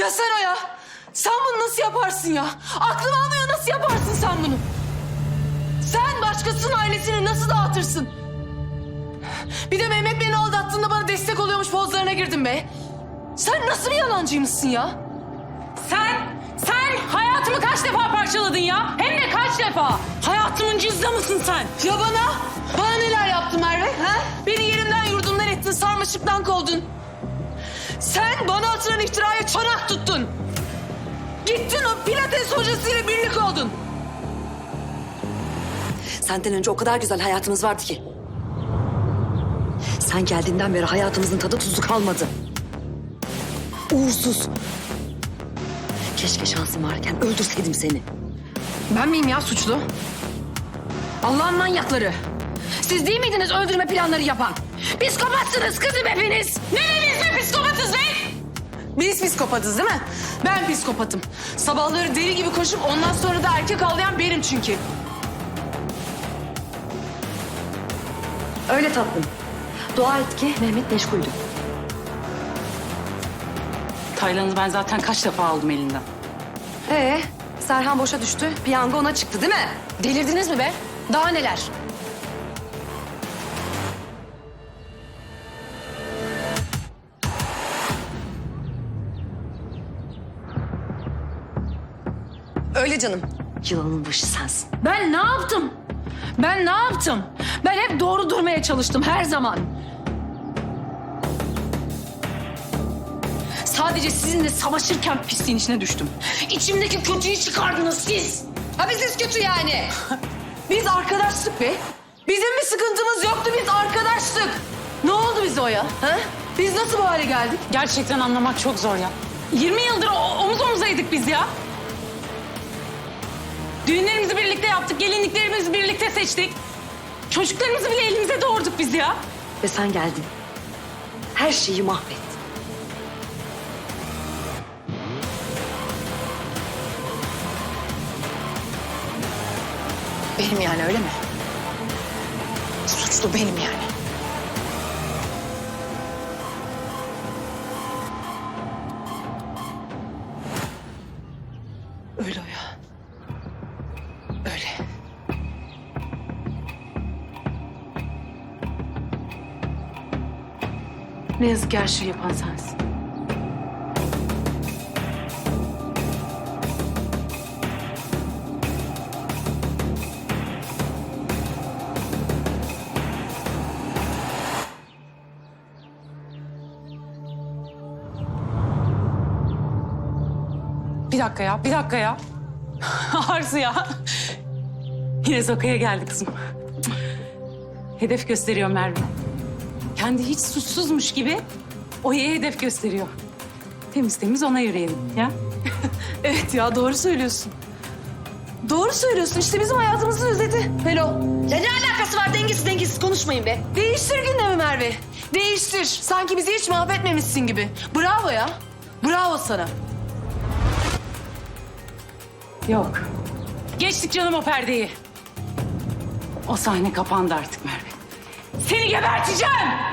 Ya sen o ya? Sen bunu nasıl yaparsın ya? Aklım almıyor nasıl yaparsın sen bunu? Sen başkasının ailesini nasıl dağıtırsın? Bir de Mehmet beni aldattığında bana destek oluyormuş pozlarına girdim be. Sen nasıl bir yalancıymışsın ya? Sen, sen hayatımı kaç defa parçaladın ya? Hem de kaç defa? Hayatımın cüzdanısın sen. Ya bana? Bana neler yaptın Merve? Ha? Beni yerimden yurdumdan ettin, sarmaşıktan kovdun. Atılan iftiraya çanak tuttun. Gittin o pilates hocasıyla birlik oldun. Senden önce o kadar güzel hayatımız vardı ki. Sen geldiğinden beri hayatımızın tadı tuzu kalmadı. Uğursuz. Keşke şansım varken öldürseydim seni. Ben miyim ya suçlu? Allah'ın manyakları. Siz değil miydiniz öldürme planları yapan? Psikopatsınız kızım hepiniz. Nereniz mi psikopatız be? Biz psikopatız değil mi? Ben psikopatım. Sabahları deli gibi koşup ondan sonra da erkek avlayan benim çünkü. Öyle tatlım. Dua et ki Mehmet meşguldü. Taylan'ı ben zaten kaç defa aldım elinden. Ee, Serhan boşa düştü. Piyango ona çıktı değil mi? Delirdiniz mi be? Daha neler? Öyle canım. Yılanın başı sensin. Ben ne yaptım? Ben ne yaptım? Ben hep doğru durmaya çalıştım her zaman. Sadece sizinle savaşırken pisliğin içine düştüm. İçimdeki kötüyü çıkardınız siz. Ha biziz kötü yani. Biz arkadaştık be. Bizim bir sıkıntımız yoktu biz arkadaştık. Ne oldu bize o ya? Ha? Biz nasıl bu hale geldik? Gerçekten anlamak çok zor ya. 20 yıldır omuz omuzaydık biz ya. Düğünlerimizi birlikte yaptık, gelinliklerimizi birlikte seçtik. Çocuklarımızı bile elimize doğurduk biz ya. Ve sen geldin. Her şeyi mahvettin. Benim yani öyle mi? Suçlu benim yani. Öyle o ya. Ne yazık ki her şeyi yapan sensin. Bir dakika ya, bir dakika ya. Arzu ya. Yine Zoka'ya geldi kızım. Hedef gösteriyor Merve. Kendi hiç suçsuzmuş gibi Oya'ya hedef gösteriyor. Temiz temiz ona yürüyelim ya. Evet ya doğru söylüyorsun. Doğru söylüyorsun. İşte bizim hayatımızın özeti. Hello. Ya ne alakası var dengesiz dengesiz konuşmayın be. Değiştir gündemi Merve. Değiştir. Sanki bizi hiç mahvetmemişsin gibi. Bravo ya. Bravo sana. Yok. Geçtik canım o perdeyi. O sahne kapandı artık Merve. Seni geberteceğim.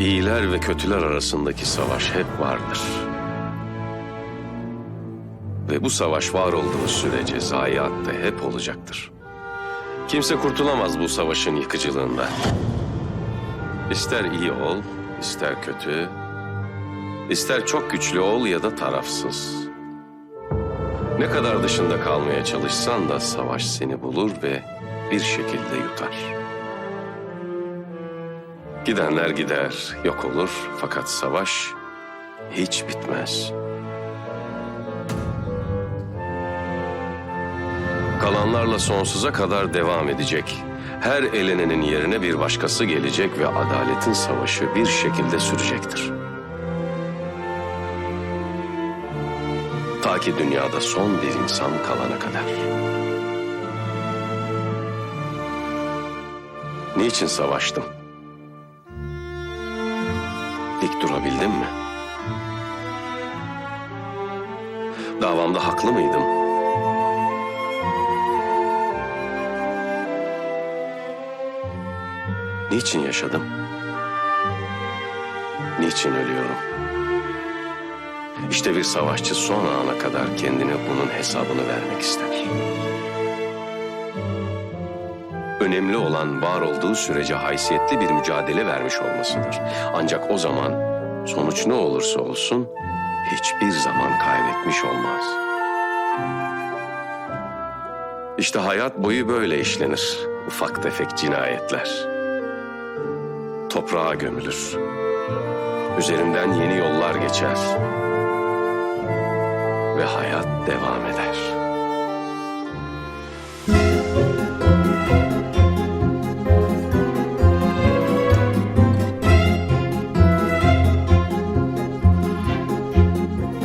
İyiler ve kötüler arasındaki savaş hep vardır. Ve bu savaş var olduğu sürece zayiat da hep olacaktır. Kimse kurtulamaz bu savaşın yıkıcılığından. İster iyi ol, ister kötü, ister çok güçlü ol ya da tarafsız. Ne kadar dışında kalmaya çalışsan da savaş seni bulur ve bir şekilde yutar. Gidenler gider, yok olur fakat savaş hiç bitmez. Kalanlarla sonsuza kadar devam edecek. Her elenenin yerine bir başkası gelecek ve adaletin savaşı bir şekilde sürecektir. Ta ki dünyada son bir insan kalana kadar. Niçin savaştım? Dik durabildim mi? Davamda haklı mıydım? Niçin yaşadım? Niçin ölüyorum? İşte bir savaşçı son ana kadar kendine bunun hesabını vermek ister. Önemli olan var olduğu sürece haysiyetli bir mücadele vermiş olmasıdır. Ancak o zaman sonuç ne olursa olsun hiçbir zaman kaybetmiş olmaz. İşte hayat boyu böyle işlenir. Ufak tefek cinayetler. Toprağa gömülür. Üzerinden yeni yollar geçer. Ve hayat devam eder.